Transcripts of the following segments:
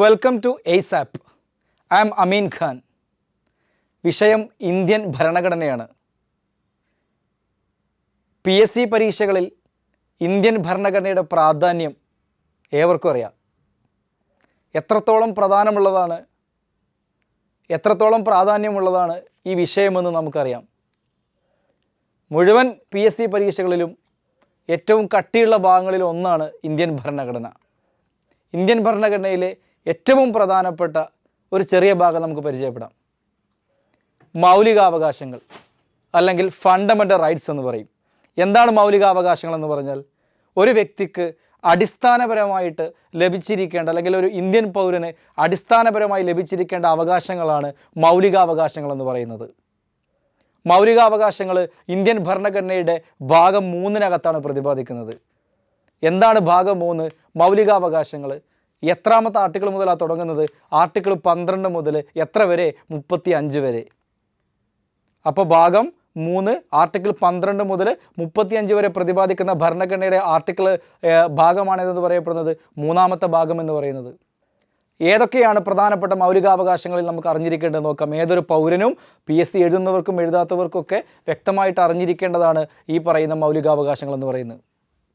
Welcome to എയ്സാപ്പ് I M Ameen Khan വിഷയം Indian ഭരണഘടനയാണ്. പി എസ് സി പരീക്ഷകളിൽ ഇന്ത്യൻ ഭരണഘടനയുടെ പ്രാധാന്യം ഏവർക്കും അറിയാം. എത്രത്തോളം പ്രധാനമുള്ളതാണ് എത്രത്തോളം പ്രാധാന്യമുള്ളതാണ് ഈ വിഷയമെന്ന് നമുക്കറിയാം. മുഴുവൻ പി എസ് സി പരീക്ഷകളിലും ഏറ്റവും കട്ടിയുള്ള ഭാഗങ്ങളിൽ ഒന്നാണ് ഇന്ത്യൻ ഭരണഘടന. ഇന്ത്യൻ ഭരണഘടനയിലെ ഏറ്റവും പ്രധാനപ്പെട്ട ഒരു ചെറിയ ഭാഗം നമുക്ക് പരിചയപ്പെടാം. മൗലികാവകാശങ്ങൾ അല്ലെങ്കിൽ ഫണ്ടമെന്റൽ റൈറ്റ്സ് എന്ന് പറയും. എന്താണ് മൗലികാവകാശങ്ങൾ എന്ന് പറഞ്ഞാൽ? ഒരു വ്യക്തിക്ക് അടിസ്ഥാനപരമായിട്ട് ലഭിച്ചിരിക്കേണ്ട അല്ലെങ്കിൽ ഒരു ഇന്ത്യൻ പൗരന് അടിസ്ഥാനപരമായി ലഭിച്ചിരിക്കേണ്ട അവകാശങ്ങളാണ് മൗലികാവകാശങ്ങൾ എന്ന് പറയുന്നത്. മൗലികാവകാശങ്ങൾ ഇന്ത്യൻ ഭരണഘടനയുടെ ഭാഗം മൂന്നിനകത്താണ് പ്രതിപാദിക്കുന്നത്. എന്താണ് ഭാഗം മൂന്ന്? മൗലികാവകാശങ്ങൾ എത്രാമത്തെ ആർട്ടിക്കിൾ മുതലാണ് തുടങ്ങുന്നത്? ആർട്ടിക്കിൾ പന്ത്രണ്ട് മുതൽ എത്ര വരെ? മുപ്പത്തി അഞ്ച് വരെ. അപ്പോൾ ഭാഗം മൂന്ന് ആർട്ടിക്കിൾ പന്ത്രണ്ട് മുതൽ മുപ്പത്തിയഞ്ച് വരെ പ്രതിപാദിക്കുന്ന ഭരണഘടനയുടെ ആർട്ടിക്കിൾ ഭാഗമാണിതെന്ന് പറയപ്പെടുന്നത്? മൂന്നാമത്തെ ഭാഗം എന്ന് പറയുന്നത്. ഏതൊക്കെയാണ് പ്രധാനപ്പെട്ട മൗലികാവകാശങ്ങളിൽ നമുക്ക് അറിഞ്ഞിരിക്കേണ്ടത് നോക്കാം. ഏതൊരു പൗരനും പി എസ് സി എഴുതുന്നവർക്കും എഴുതാത്തവർക്കൊക്കെ വ്യക്തമായിട്ട് അറിഞ്ഞിരിക്കേണ്ടതാണ് ഈ പറയുന്ന മൗലികാവകാശങ്ങൾ എന്ന് പറയുന്നത്.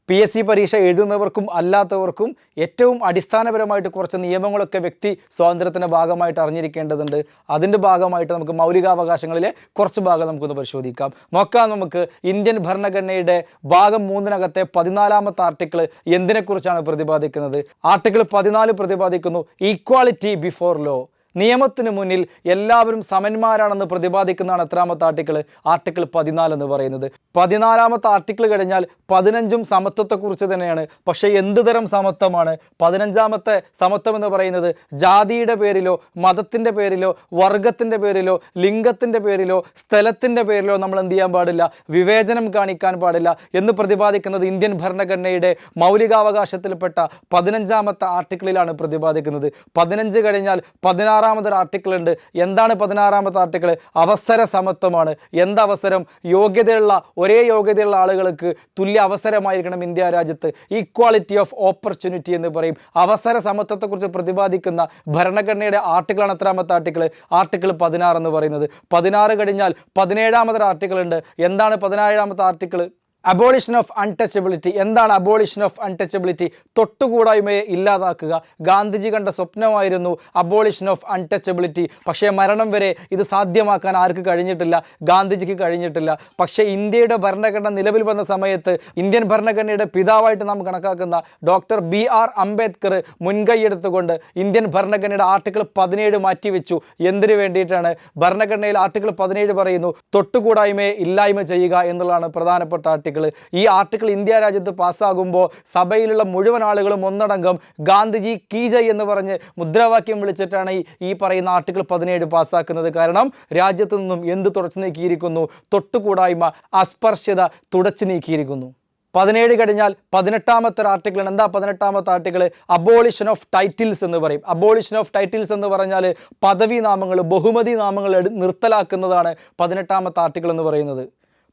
പി എസ് സി പരീക്ഷ എഴുതുന്നവർക്കും അല്ലാത്തവർക്കും ഏറ്റവും അടിസ്ഥാനപരമായിട്ട് കുറച്ച് നിയമങ്ങളൊക്കെ വ്യക്തി സ്വാതന്ത്ര്യത്തിന്റെ ഭാഗമായിട്ട് അറിഞ്ഞിരിക്കേണ്ടതുണ്ട്. അതിന്റെ ഭാഗമായിട്ട് നമുക്ക് മൗലികാവകാശങ്ങളിലെ കുറച്ച് ഭാഗം നമുക്കൊന്ന് പരിശോധിക്കാം. നോക്കാം നമുക്ക് ഇന്ത്യൻ ഭരണഘടനയുടെ ഭാഗം മൂന്നിനകത്തെ പതിനാലാമത്തെ ആർട്ടിക്കിൾ എന്തിനെക്കുറിച്ചാണ് പ്രതിപാദിക്കുന്നത്? ആർട്ടിക്കിൾ പതിനാല് പ്രതിപാദിക്കുന്നു ഈക്വാളിറ്റി ബിഫോർ ലോ നിയമത്തിന് മുന്നിൽ എല്ലാവരും സമന്മാരാണെന്ന് പ്രതിപാദിക്കുന്നതാണ് എത്രാമത്തെ ആർട്ടിക്കിൾ ആർട്ടിക്കിൾ പതിനാല് എന്ന് പറയുന്നത്. പതിനാലാമത്തെ ആർട്ടിക്കിൾ കഴിഞ്ഞാൽ പതിനഞ്ചും സമത്വത്തെക്കുറിച്ച് തന്നെയാണ്. പക്ഷേ എന്ത് തരം സമത്വമാണ്? പതിനഞ്ചാമത്തെ സമത്വം എന്ന് പറയുന്നത് ജാതിയുടെ പേരിലോ മതത്തിന്റെ പേരിലോ വർഗത്തിന്റെ പേരിലോ ലിംഗത്തിന്റെ പേരിലോ സ്ഥലത്തിന്റെ പേരിലോ നമ്മൾ എന്ത് ചെയ്യാൻ പാടില്ല? വിവേചനം കാണിക്കാൻ പാടില്ല എന്ന് പ്രതിപാദിക്കുന്നത് ഇന്ത്യൻ ഭരണഘടനയുടെ മൗലികാവകാശത്തിൽപ്പെട്ട പതിനഞ്ചാമത്തെ ആർട്ടിക്കിളിലാണ് പ്രതിപാദിക്കുന്നത്. പതിനഞ്ച് കഴിഞ്ഞാൽ പതിനാറാമതൊരു ആർട്ടിക്കിൾ ഉണ്ട് എന്താണ് പതിനാറാമത്തെ ആർട്ടിക്കിൾ അവസര സമത്വമാണ്. എന്തവസരം യോഗ്യതയുള്ള ഒരേ യോഗ്യതയുള്ള ആളുകൾക്ക് തുല്യ അവസരമായിരിക്കണം ഇന്ത്യ രാജ്യത്ത്. ഈക്വാളിറ്റി ഓഫ് ഓപ്പർച്യൂണിറ്റി എന്ന് പറയും. അവസര സമത്വത്തെക്കുറിച്ച് പ്രതിപാദിക്കുന്ന ഭരണഘടനയുടെ ആർട്ടിക്കിളാണ് എത്രാമത്തെ ആർട്ടിക്കിൾ ആർട്ടിക്കിൾ പതിനാറ് എന്ന് പറയുന്നത്. പതിനാറ് കഴിഞ്ഞാൽ പതിനേഴാമതൊരു ആർട്ടിക്കിൾ ഉണ്ട് എന്താണ് പതിനേഴാമത്തെ ആർട്ടിക്കിൾ അബോളിഷൻ ഓഫ് അൺടച്ചബിലിറ്റി എന്താണ് അബോളിഷൻ ഓഫ് അൺടച്ചബിലിറ്റി തൊട്ടുകൂടായ്മയെ ഇല്ലാതാക്കുക. ഗാന്ധിജി കണ്ട സ്വപ്നമായിരുന്നു അബോളിഷൻ ഓഫ് അൺടച്ചബിലിറ്റി പക്ഷേ മരണം വരെ ഇത് സാധ്യമാക്കാൻ ആർക്ക് കഴിഞ്ഞിട്ടില്ല? ഗാന്ധിജിക്ക് കഴിഞ്ഞിട്ടില്ല. പക്ഷേ ഇന്ത്യയുടെ ഭരണഘടന നിലവിൽ വന്ന സമയത്ത് ഇന്ത്യൻ ഭരണഘടനയുടെ പിതാവായിട്ട് നാം കണക്കാക്കുന്ന ഡോക്ടർ ബി ആർ അംബേദ്കർ മുൻകൈയെടുത്തുകൊണ്ട് ഇന്ത്യൻ ഭരണഘടനയുടെ ആർട്ടിക്കിൾ പതിനേഴ് മാറ്റിവെച്ചു. എന്തിനു വേണ്ടിയിട്ടാണ്? ഭരണഘടനയിൽ ആർട്ടിക്കിൾ പതിനേഴ് പറയുന്നു തൊട്ടുകൂടായ്മയെ ഇല്ലായ്മ ചെയ്യുക എന്നുള്ളതാണ് പ്രധാനപ്പെട്ട ആർട്ടിക്കിൾ ഈ ആർട്ടിക്കിൾ ഇന്ത്യ രാജ്യത്ത് പാസ്സാകുമ്പോൾ സഭയിലുള്ള മുഴുവൻ ആളുകളും ഒന്നടങ്കം ഗാന്ധിജി കീ ജയ് എന്ന് പറഞ്ഞ് മുദ്രാവാക്യം വിളിച്ചിട്ടാണ് ഈ പറയുന്ന ആർട്ടിക്കിൾ പതിനേഴ് പാസ്സാക്കുന്നത്. കാരണം രാജ്യത്തു നിന്നും എന്ത് തുടച്ചു നീക്കിയിരിക്കുന്നു? തൊട്ടുകൂടായ്മ അസ്പർശ്യത തുടച്ചു നീക്കിയിരിക്കുന്നു. പതിനേഴ് കഴിഞ്ഞാൽ പതിനെട്ടാമത്തെ ആർട്ടിക്കിൾ എന്താ പതിനെട്ടാമത്തെ ആർട്ടിക്കിൾ? അബോളിഷൻ ഓഫ് ടൈറ്റിൽസ് എന്ന് പറയും. അബോളിഷൻ ഓഫ് ടൈറ്റിൽസ് എന്ന് പറഞ്ഞാൽ പദവി നാമങ്ങൾ ബഹുമതി നാമങ്ങൾ നിർത്തലാക്കുന്നതാണ് പതിനെട്ടാമത്തെ ആർട്ടിക്കിൾ എന്ന് പറയുന്നത്.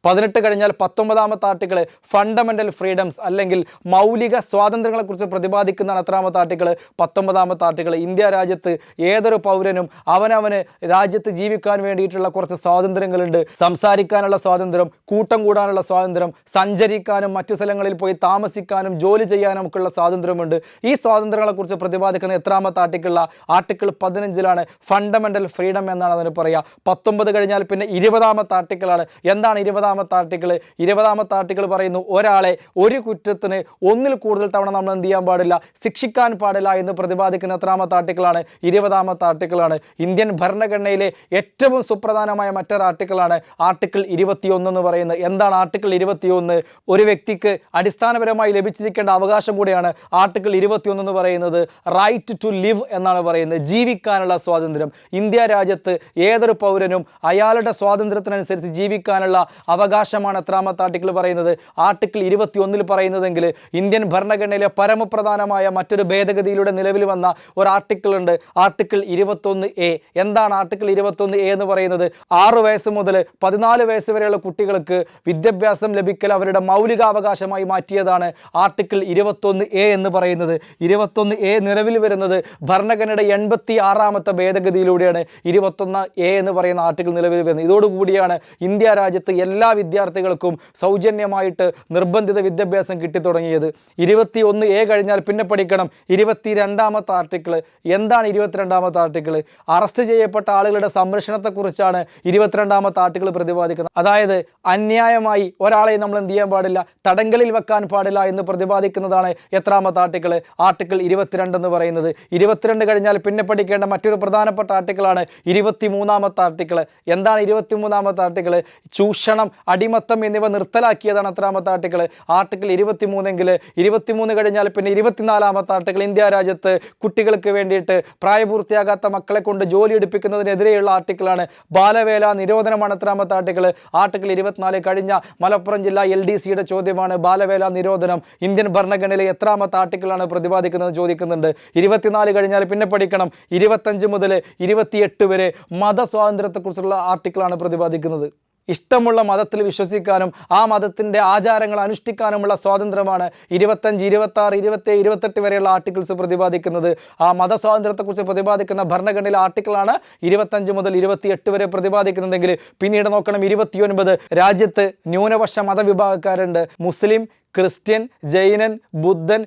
പതിനെട്ട് കഴിഞ്ഞാൽ പത്തൊമ്പതാമത്തെ ആർട്ടിക്കിൾ ഫണ്ടമെന്റൽ ഫ്രീഡംസ് അല്ലെങ്കിൽ മൗലിക സ്വാതന്ത്ര്യങ്ങളെക്കുറിച്ച് പ്രതിപാദിക്കുന്നതാണ് എത്രാമത്തെ ആർട്ടിക്കിൾ പത്തൊമ്പതാമത്തെ ആർട്ടിക്കിൾ ഇന്ത്യ രാജ്യത്ത് ഏതൊരു പൗരനും അവനവന് രാജ്യത്ത് ജീവിക്കാൻ വേണ്ടിയിട്ടുള്ള കുറച്ച് സ്വാതന്ത്ര്യങ്ങളുണ്ട്. സംസാരിക്കാനുള്ള സ്വാതന്ത്ര്യം കൂട്ടം കൂടാനുള്ള സ്വാതന്ത്ര്യം സഞ്ചരിക്കാനും മറ്റു സ്ഥലങ്ങളിൽ പോയി താമസിക്കാനും ജോലി ചെയ്യാനും ഒക്കെയുള്ള സ്വാതന്ത്ര്യമുണ്ട്. ഈ സ്വാതന്ത്ര്യങ്ങളെക്കുറിച്ച് പ്രതിപാദിക്കുന്ന എത്രാമത്തെ ആർട്ടിക്കിൾ ആർട്ടിക്കിൾ പതിനഞ്ചിലാണ് ഫണ്ടമെന്റൽ ഫ്രീഡം എന്നാണ് അതിന് പറയുക പത്തൊമ്പത് കഴിഞ്ഞാൽ പിന്നെ ഇരുപതാമത്തെ ആർട്ടിക്കിളാണ്. എന്താണ് ഇരുപതാമത്തെ ആർട്ടിക്കിൾ ഇരുപതാമത്തെ ആർട്ടിക്കിൾ പറയുന്നു ഒരാളെ ഒരു കുറ്റത്തിന് ഒന്നിൽ കൂടുതൽ തവണ നമ്മൾ എന്ത് ചെയ്യാൻ പാടില്ല ശിക്ഷിക്കാൻ പാടില്ല എന്ന് പ്രതിപാദിക്കുന്ന എത്രാമത്തെ ആർട്ടിക്കിളാണ് ഇരുപതാമത്തെ ആർട്ടിക്കിളാണ് ഇന്ത്യൻ ഭരണഘടനയിലെ ഏറ്റവും സുപ്രധാനമായ മറ്റൊരു ആർട്ടിക്കിളാണ് ആർട്ടിക്കിൾ ഇരുപത്തിയൊന്ന് എന്ന് പറയുന്നത്. എന്താണ് ആർട്ടിക്കിൾ ഇരുപത്തിയൊന്ന്? ഒരു വ്യക്തിക്ക് അടിസ്ഥാനപരമായി ലഭിച്ചിരിക്കേണ്ട അവകാശം കൂടിയാണ് ആർട്ടിക്കിൾ ഇരുപത്തിയൊന്ന് എന്ന് പറയുന്നത്. റൈറ്റ് ടു ലിവ് എന്നാണ് പറയുന്നത്. ജീവിക്കാനുള്ള സ്വാതന്ത്ര്യം. ഇന്ത്യ രാജ്യത്ത് ഏതൊരു പൗരനും അയാളുടെ സ്വാതന്ത്ര്യത്തിനനുസരിച്ച് ജീവിക്കാനുള്ള അവകാശമാണ് എത്രാമത്തെ ആർട്ടിക്കിൾ പറയുന്നത്? ആർട്ടിക്കിൾ ഇരുപത്തി ഒന്നിൽ പറയുന്നതെങ്കിൽ ഇന്ത്യൻ ഭരണഘടനയിലെ പരമപ്രധാനമായ മറ്റൊരു ഭേദഗതിയിലൂടെ നിലവിൽ വന്ന ഒരു ആർട്ടിക്കിൾ ഉണ്ട്. ആർട്ടിക്കിൾ ഇരുപത്തൊന്ന് എ എന്താണ് ആർട്ടിക്കിൾ ഇരുപത്തൊന്ന് എ എന്ന് പറയുന്നത്? ആറ് വയസ്സ് മുതൽ പതിനാല് വയസ്സ് വരെയുള്ള കുട്ടികൾക്ക് വിദ്യാഭ്യാസം ലഭിക്കൽ അവരുടെ മൗലികാവകാശമായി മാറ്റിയതാണ് ആർട്ടിക്കിൾ ഇരുപത്തൊന്ന് എ എന്ന് പറയുന്നത്. ഇരുപത്തൊന്ന് എ നിലവിൽ വരുന്നത് ഭരണഘടനയുടെ എൺപത്തി ആറാമത്തെ ഭേദഗതിയിലൂടെയാണ്. ഇരുപത്തൊന്ന് എ എന്ന് പറയുന്ന ആർട്ടിക്കിൾ നിലവിൽ വരുന്നത്. ഇതോടുകൂടിയാണ് ഇന്ത്യ രാജ്യത്ത് എല്ലാ വിദ്യാർത്ഥികൾക്കും സൗജന്യമായിട്ട് നിർബന്ധിത വിദ്യാഭ്യാസം കിട്ടിത്തുടങ്ങിയത് ഇരുപത്തി ഒന്ന് എ കഴിഞ്ഞാൽ പിന്നെ പഠിക്കണം. ഇരുപത്തി രണ്ടാമത്തെ ആർട്ടിക്കിൾ എന്താണ് ഇരുപത്തിരണ്ടാമത്തെ ആർട്ടിക്കിൾ അറസ്റ്റ് ചെയ്യപ്പെട്ട ആളുകളുടെ സംരക്ഷണത്തെക്കുറിച്ചാണ് ഇരുപത്തിരണ്ടാമത്തെ ആർട്ടിക്കിൾ പ്രതിപാദിക്കുന്നത്. അതായത് അന്യായമായി ഒരാളെ നമ്മൾ എന്ത് ചെയ്യാൻ പാടില്ല തടങ്കലിൽ വെക്കാൻ പാടില്ല എന്ന് പ്രതിപാദിക്കുന്നതാണ് എത്രാമത്തെ ആർട്ടിക്കിൾ ആർട്ടിക്കിൾ ഇരുപത്തിരണ്ട് എന്ന് പറയുന്നത്. ഇരുപത്തിരണ്ട് കഴിഞ്ഞാൽ പിന്നെ പഠിക്കേണ്ട മറ്റൊരു പ്രധാനപ്പെട്ട ആർട്ടിക്കിളാണ് ഇരുപത്തി മൂന്നാമത്തെ ആർട്ടിക്കിൾ എന്താണ് ഇരുപത്തി മൂന്നാമത്തെ ആർട്ടിക്കിൾ ചൂഷണം അടിമത്തം എന്നിവ നിർത്തലാക്കിയതാണ് എത്രാമത്തെ ആർട്ടിക്കിൾ. ആർട്ടിക്കിൾ ഇരുപത്തി മൂന്നെങ്കിൽ ഇരുപത്തിമൂന്ന് കഴിഞ്ഞാൽ പിന്നെ ഇരുപത്തിനാലാമത്തെ ആർട്ടിക്കിൾ ഇന്ത്യ രാജ്യത്ത് കുട്ടികൾക്ക് വേണ്ടിയിട്ട് പ്രായപൂർത്തിയാകാത്ത മക്കളെ കൊണ്ട് ജോലി എടുപ്പിക്കുന്നതിനെതിരെയുള്ള ആർട്ടിക്കിളാണ്. ബാലവേല നിരോധനമാണ് എത്രാമത്തെ ആർട്ടിക്കിൾ. ആർട്ടിക്കിൾ ഇരുപത്തിനാല് കഴിഞ്ഞ മലപ്പുറം ജില്ല എൽ ഡി സിയുടെ ചോദ്യമാണ് ബാലവേല നിരോധനം. ഇന്ത്യൻ ഭരണഘടനയിലെ എത്രാമത്തെ ആർട്ടിക്കിളാണ് പ്രതിപാദിക്കുന്നത് ചോദിക്കുന്നുണ്ട്. ഇരുപത്തിനാല് കഴിഞ്ഞാൽ പിന്നെ പഠിക്കണം. ഇരുപത്തഞ്ച് മുതൽ ഇരുപത്തിയെട്ട് വരെ മതസ്വാതന്ത്ര്യത്തെക്കുറിച്ചുള്ള ആർട്ടിക്കിളാണ് പ്രതിപാദിക്കുന്നത്. ഇഷ്ടമുള്ള മതത്തിൽ വിശ്വസിക്കാനും ആ മതത്തിന്റെ ആചാരങ്ങൾ അനുഷ്ഠിക്കാനുമുള്ള സ്വാതന്ത്ര്യമാണ് ഇരുപത്തഞ്ച് ഇരുപത്തി ആറ് ഇരുപത്തി ഇരുപത്തെട്ട് വരെയുള്ള ആർട്ടിക്കിൾസ് പ്രതിപാദിക്കുന്നത്. ആ മതസ്വാതന്ത്ര്യത്തെക്കുറിച്ച് പ്രതിപാദിക്കുന്ന ഭരണഘടനയിലെ ആർട്ടിക്കിളാണ് ഇരുപത്തഞ്ച് മുതൽ ഇരുപത്തിയെട്ട് വരെ പ്രതിപാദിക്കുന്നതെങ്കിൽ പിന്നീട് നോക്കണം ഇരുപത്തിയൊൻപത്. രാജ്യത്ത് ന്യൂനപക്ഷ മതവിഭാഗക്കാരുണ്ട്. മുസ്ലിം ക്രിസ്ത്യൻ ജൈനൻ ബുദ്ധൻ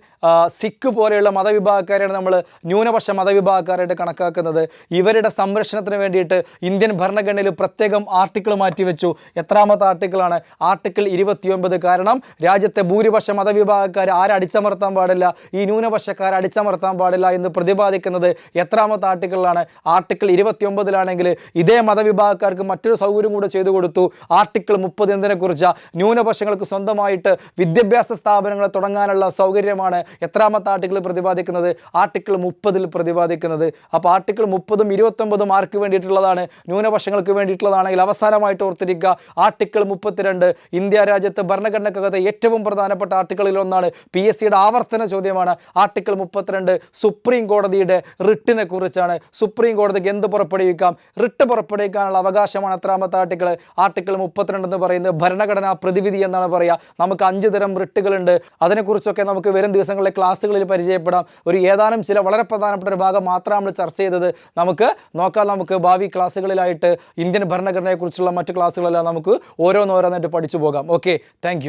സിഖ് പോലെയുള്ള മതവിഭാഗക്കാരെയാണ് നമ്മൾ ന്യൂനപക്ഷ മതവിഭാഗക്കാരായിട്ട് കണക്കാക്കുന്നത്. ഇവരുടെ സംരക്ഷണത്തിന് വേണ്ടിയിട്ട് ഇന്ത്യൻ ഭരണഘടനയിൽ പ്രത്യേകം ആർട്ടിക്കിൾ മാറ്റിവെച്ചു. എത്രാമത്തെ ആർട്ടിക്കിളാണ്? ആർട്ടിക്കിൾ ഇരുപത്തിയൊൻപത് കാരണം രാജ്യത്തെ ഭൂരിപക്ഷ മതവിഭാഗക്കാർ ആരെ അടിച്ചമർത്താൻ പാടില്ല? ഈ ന്യൂനപക്ഷക്കാർ അടിച്ചമർത്താൻ പാടില്ല എന്ന് പ്രതിപാദിക്കുന്നത് എത്രാമത്തെ ആർട്ടിക്കിളിലാണ്? ആർട്ടിക്കിൾ ഇരുപത്തിയൊമ്പതിലാണെങ്കിൽ ഇതേ മതവിഭാഗക്കാർക്ക് മറ്റൊരു സൗകര്യം കൂടെ ചെയ്തു കൊടുത്തു. ആർട്ടിക്കിൾ മുപ്പത് എന്നതിനെക്കുറിച്ച് ന്യൂനപക്ഷങ്ങൾക്ക് സ്വന്തമായിട്ട് വിദ്യാഭ്യാസ സ്ഥാപനങ്ങൾ തുടങ്ങാനുള്ള സൗകര്യമാണ് എത്രാമത്തെ ആർട്ടിക്കിൾ പ്രതിപാദിക്കുന്നത്? ആർട്ടിക്കിൾ മുപ്പതിൽ പ്രതിപാദിക്കുന്നത്. അപ്പോൾ ആർട്ടിക്കിൾ മുപ്പതും ഇരുപത്തൊമ്പതും ആർക്ക് വേണ്ടിയിട്ടുള്ളതാണ്? ന്യൂനപക്ഷങ്ങൾക്ക് വേണ്ടിയിട്ടുള്ളതാണെങ്കിൽ അവസാനമായിട്ട് ഓർത്തിരിക്കുക ആർട്ടിക്കിൾ മുപ്പത്തിരണ്ട് ഇന്ത്യ രാജ്യത്ത് ഭരണഘടനക്കകത്തെ ഏറ്റവും പ്രധാനപ്പെട്ട ആർട്ടിക്കിളിൽ ഒന്നാണ് പി എസ് സിയുടെ ആവർത്തന ചോദ്യമാണ്. ആർട്ടിക്കിൾ മുപ്പത്തിരണ്ട് സുപ്രീം കോടതിയുടെ റിട്ടിനെ കുറിച്ചാണ്. സുപ്രീം കോടതിക്ക് എന്ത് പുറപ്പെടുവിക്കാം? റിട്ട് പുറപ്പെടുവിക്കാനുള്ള അവകാശമാണ് എത്രാമത്തെ ആർട്ടിക്കിൾ. ആർട്ടിക്കിൾ മുപ്പത്തിരണ്ട് എന്ന് പറയുന്നത് ഭരണഘടനാ പ്രതിവിധി എന്നാണ് പറയുക. നമുക്ക് അഞ്ച് തരം റിട്ടുകളുണ്ട് അതിനെക്കുറിച്ചൊക്കെ നമുക്ക് വരും ദിവസങ്ങളിലെ ക്ലാസ്സുകളിൽ പരിചയപ്പെടാം. ഒരു ഏതാനും ചില വളരെ പ്രധാനപ്പെട്ട ഒരു ഭാഗം മാത്രം നമ്മൾ ചർച്ച ചെയ്തത്. നമുക്ക് നോക്കാം നമുക്ക് ഭാവി ക്ലാസ്സുകളിലായിട്ട് ഇന്ത്യൻ ഭരണഘടനയെക്കുറിച്ചുള്ള മറ്റ് ക്ലാസ്സുകളെല്ലാം നമുക്ക് ഓരോന്നോരോന്നായിട്ട് പഠിച്ചു പോകാം. Okay thank